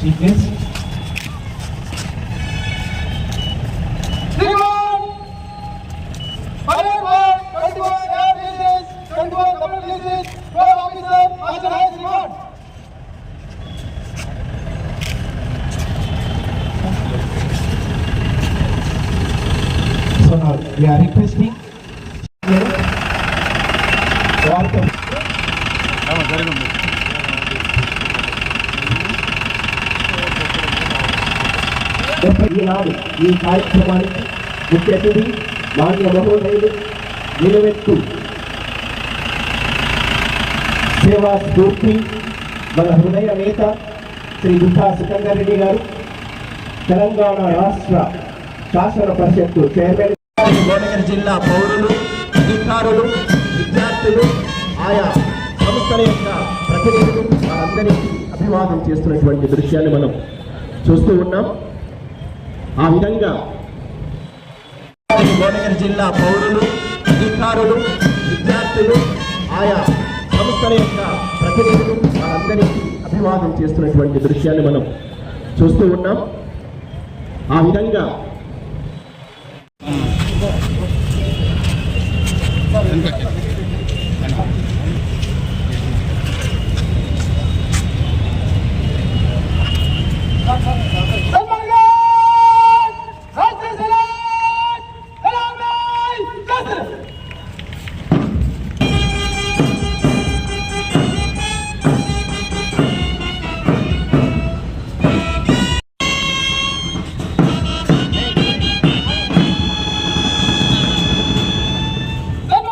ठीक है So we are requesting ఈనాడు ఈ కార్యక్రమానికి ముఖ్య అతిథి మాన్య మహోదయులు నిలవెత్తు. సేవా స్ఫూర్తి మన హృదయ నేత శ్రీ గుట్టా సికందర్ రెడ్డి గారు తెలంగాణ రాష్ట్ర శాసన పరిషత్తు చైర్మన్. గోదావరి జిల్లా పౌరులు అధికారులు విద్యార్థులు ఆయా సంస్థల యొక్క ప్రతినిధులు వారందరికీ అభివాదం చేస్తున్నటువంటి దృశ్యాన్ని మనం చూస్తూ ఉన్నాం. ఆ విధంగా భువనగిరి జిల్లా పౌరులు అధికారులు విద్యార్థులు ఆయా సంస్థల యొక్క ప్రతినిధులు వారందరికీ అభివాదం చేస్తున్నటువంటి దృశ్యాన్ని మనం చూస్తూ ఉన్నాం. ఆ విధంగా